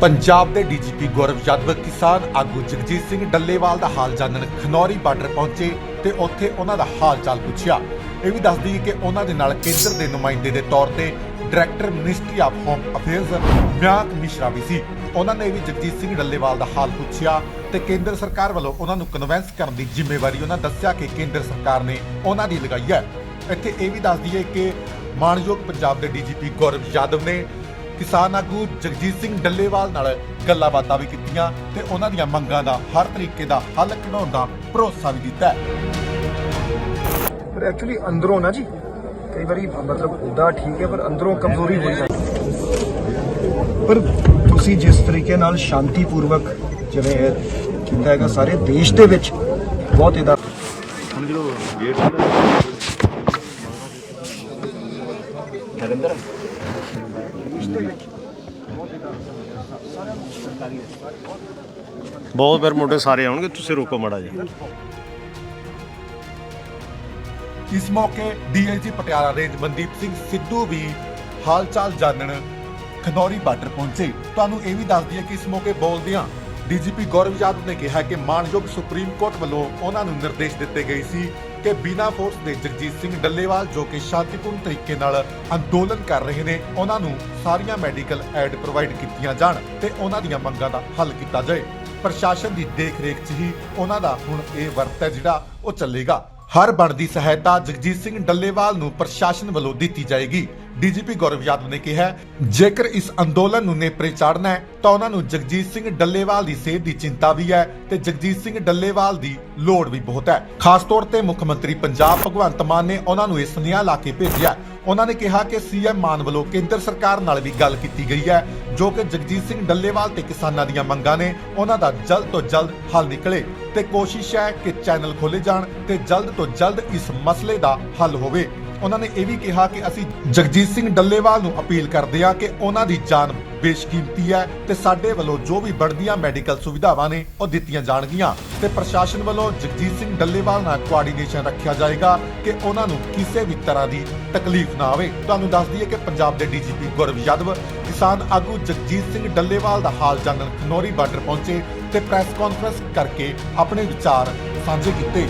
ਪੰਜਾਬ ਦੇ ਡੀਜੀਪੀ ਗੌਰਵ ਯਾਦਵ, ਕਿਸਾਨ ਆਗੂ ਜਗਜੀਤ ਸਿੰਘ ਡੱਲੇਵਾਲ ਦਾ ਹਾਲ ਜਾਣਨ ਖਨੌਰੀ ਬਾਰਡਰ ਪਹੁੰਚੇ ਤੇ ਉੱਥੇ ਉਹਨਾਂ ਦਾ ਹਾਲ ਚਾਲ ਪੁੱਛਿਆ। ਇਹ ਵੀ ਦੱਸ ਦਈਏ ਕਿ ਉਹਨਾਂ ਦੇ ਨਾਲ ਕੇਂਦਰ ਦੇ ਨੁਮਾਇੰਦੇ ਦੇ ਤੌਰ ਤੇ director ministry of home affairs Mayank Mishra ਵੀ ਸੀ। ਉਹਨਾਂ ਨੇ ਵੀ ਜਗਜੀਤ ਸਿੰਘ ਡੱਲੇਵਾਲ ਦਾ ਹਾਲ ਪੁੱਛਿਆ ਤੇ ਕੇਂਦਰ ਸਰਕਾਰ ਵੱਲੋਂ ਉਹਨਾਂ ਨੂੰ ਕਨਵੈਂਸ ਕਰਨ ਦੀ ਜ਼ਿੰਮੇਵਾਰੀ ਉਹਨਾਂ ਦੱਸਿਆ ਕਿ ਕੇਂਦਰ ਸਰਕਾਰ ਨੇ ਉਹਨਾਂ ਦੀ ਲਗਾਈ ਹੈ। ਇੱਥੇ ਇਹ ਵੀ ਦੱਸ ਦਈਏ ਕਿ ਮਾਣਯੋਗ ਪੰਜਾਬ ਦੇ ਡੀਜੀਪੀ ਗੌਰਵ ਯਾਦਵ ਨੇ ਕਿਸਾਨ ਆਗੂ ਜਗਜੀਤ ਸਿੰਘ ਡੱਲੇਵਾਲ ਨਾਲ ਗੱਲਾਂ ਬਾਤਾਂ ਵੀ ਕੀਤੀਆਂ ਤੇ ਉਹਨਾਂ ਦੀਆਂ ਮੰਗਾਂ ਦਾ ਹਰ ਤਰੀਕੇ ਦਾ ਹੱਲ ਕਢਾਉਣ ਦਾ ਭਰੋਸਾ ਵੀ ਦਿੱਤਾ ਹੈ। ਪਰ ਐਕਚੁਅਲੀ ਅੰਦਰੋਂ ਨਾ ਜੀ, ਕਈ ਵਾਰੀ ਮਤਲਬ ਉਹਦਾ ਠੀਕ ਹੈ, ਪਰ ਅੰਦਰੋਂ ਕਮਜ਼ੋਰੀ ਹੋ ਜਾਂਦੀ ਪਰ ਤੁਸੀਂ ਜਿਸ ਤਰੀਕੇ ਨਾਲ ਸ਼ਾਂਤੀਪੂਰਵਕ ਜਿਵੇਂ ਇਹ ਕੀਤਾ ਹੈਗਾ ਸਾਰੇ ਦੇਸ਼ ਦੇ ਵਿੱਚ ਬਹੁਤ ਇਹਦਾ ਬਹੁਤ ਫਿਰ ਮੁੰਡੇ ਸਾਰੇ ਆਉਣਗੇ ਤੁਸੀਂ ਰੋਕੋ ਮੜਾ ਜੀ ਇਸ ਮੌਕੇ ਡੀਆਈਜੀ ਪਟਿਆਲਾ ਰੇਂਜ ਮਨਦੀਪ ਸਿੰਘ ਸਿੱਧੂ ਵੀ ਹਾਲ ਚਾਲ ਜਾਣਨ ਖਨੌਰੀ ਬਾਰਡਰ ਪਹੁੰਚੇ। ਤੁਹਾਨੂੰ ਇਹ ਵੀ ਦੱਸ ਦਈਏ ਕਿ ਇਸ ਮੌਕੇ ਬੋਲਦਿਆਂ ਡੀਜੀਪੀ ਗੌਰਵ ਯਾਦਵ ਨੇ ਕਿਹਾ ਕਿ ਮਾਨਯੋਗ ਸੁਪਰੀਮ ਕੋਰਟ ਵੱਲੋਂ ਉਹਨਾਂ ਨੂੰ ਨਿਰਦੇਸ਼ ਦਿੱਤੇ ਗਏ ਸੀ ਕਿ ਬਿਨਾ ਫੋਰਸ ਦੇ ਜਗਜੀਤ ਸਿੰਘ ਡੱਲੇਵਾਲ, ਜੋ ਕਿ ਸ਼ਾਂਤੀਪੂਰਨ ਤਰੀਕੇ ਨਾਲ ਅੰਦੋਲਨ ਕਰ ਰਹੇ ਨੇ, ਉਹਨਾਂ ਨੂੰ ਸਾਰੀਆਂ ਮੈਡੀਕਲ ਐਡ ਪ੍ਰੋਵਾਈਡ ਕੀਤੀਆਂ ਜਾਣ ਤੇ ਉਹਨਾਂ ਦੀਆਂ ਮੰਗਾਂ ਦਾ ਹੱਲ ਕੀਤਾ ਜਾਏ। ਪ੍ਰਸ਼ਾਸਨ ਦੀ ਦੇਖ-ਰੇਖ 'ਚ ਹੀ ਉਹਨਾਂ ਦਾ ਹੁਣ ਇਹ ਵਰਤ ਹੈ ਜਿਹੜਾ ਉਹ ਚੱਲੇਗਾ। ਹਰ ਬਣਦੀ ਸਹਾਇਤਾ ਜਗਜੀਤ ਸਿੰਘ ਡੱਲੇਵਾਲ ਨੂੰ ਪ੍ਰਸ਼ਾਸਨ ਵੱਲੋਂ ਦਿੱਤੀ ਜਾਏਗੀ। ਡੀਜੀਪੀ ਗੌਰਵ ਯਾਦਵ ਨੇ ਕਿਹਾ, ਜੇਕਰ ਇਸ ਅੰਦੋਲਨ ਨੂੰ ਨੇਪਰੇ ਚਾੜਨਾ ਹੈ, ਤਾਂ ਉਹਨਾਂ ਨੂੰ ਜਗਜੀਤ ਸਿੰਘ ਡੱਲੇਵਾਲ ਦੀ ਸਿਹਤ ਦੀ ਚਿੰਤਾ ਵੀ ਹੈ ਤੇ ਜਗਜੀਤ ਸਿੰਘ ਡੱਲੇਵਾਲ ਦੀ ਲੋੜ ਵੀ ਬਹੁਤ ਹੈ। ਖਾਸ ਤੌਰ ਤੇ ਮੁੱਖ ਮੰਤਰੀ ਪੰਜਾਬ ਭਗਵੰਤ ਮਾਨ ਨੇ ਉਹਨਾਂ ਨੂੰ ਇਹ ਸੁਨੇਹਾ ਲਾ ਕੇ ਭੇਜਿਆ ਉਹਨਾਂ ਨੇ ਕਿਹਾ ਕਿ ਸੀਐਮ ਮਾਨ ਵੱਲੋਂ ਕੇਂਦਰ ਸਰਕਾਰ ਨਾਲ ਵੀ ਗੱਲ ਕੀਤੀ ਗਈ ਹੈ, ਜੋ ਕਿ ਜਗਜੀਤ ਸਿੰਘ ਡੱਲੇਵਾਲ ਤੇ ਕਿਸਾਨਾਂ ਦੀਆਂ ਮੰਗਾਂ ਨੇ ਉਹਨਾਂ ਦਾ ਜਲਦ ਤੋਂ ਜਲਦ ਹੱਲ ਨਿਕਲੇ ਤੇ ਕੋਸ਼ਿਸ਼ ਹੈ ਕਿ ਚੈਨਲ ਖੋਲੇ ਜਾਣ ਤੇ ਜਲਦ ਤੋਂ ਜਲਦ ਇਸ ਮਸਲੇ ਦਾ ਹੱਲ ਹੋਵੇ। ਉਹਨਾਂ ਨੇ ਇਹ ਵੀ ਕਿਹਾ ਕਿ ਅਸੀਂ ਜਗਜੀਤ ਸਿੰਘ ਡੱਲੇਵਾਲ ਨੂੰ ਅਪੀਲ ਕਰਦੇ ਹਾਂ ਕਿ ਉਹਨਾਂ ਦੀ ਜਾਨ ਬੇਸ਼ਕੀਮਤੀ ਹੈ ਤੇ ਸਾਡੇ ਵੱਲੋਂ ਜੋ ਵੀ ਬਣਦੀਆਂ ਮੈਡੀਕਲ ਸੁਵਿਧਾਵਾਂ ਨੇ ਉਹ ਦਿੱਤੀਆਂ ਜਾਣਗੀਆਂ। ਤੇ ਪ੍ਰਸ਼ਾਸਨ ਵੱਲੋਂ ਜਗਜੀਤ ਸਿੰਘ ਡੱਲੇਵਾਲ ਨਾਲ ਕੋਆਰਡੀਨੇਸ਼ਨ ਰੱਖਿਆ ਜਾਏਗਾ ਕਿ ਉਹਨਾਂ ਨੂੰ ਕਿਸੇ ਵੀ ਤਰ੍ਹਾਂ ਦੀ ਤਕਲੀਫ ਨਾ ਆਵੇ। ਤੁਹਾਨੂੰ ਦੱਸ ਦਈਏ ਕਿ ਪੰਜਾਬ ਦੇ ਡੀਜੀਪੀ ਗੁਰਵ ਯਾਦਵ, ਕਿਸਾਨ ਆਗੂ ਜਗਜੀਤ ਸਿੰਘ ਡੱਲੇਵਾਲ ਦਾ ਹਾਲ ਜਾਣਨ ਖਨੌਰੀ ਬਾਰਡਰ ਪਹੁੰਚੇ ਤੇ ਪ੍ਰੈਸ ਕਾਨਫਰੰਸ ਕਰਕੇ ਆਪਣੇ ਵਿਚਾਰ ਸਾਂਝੇ ਕੀਤੇ।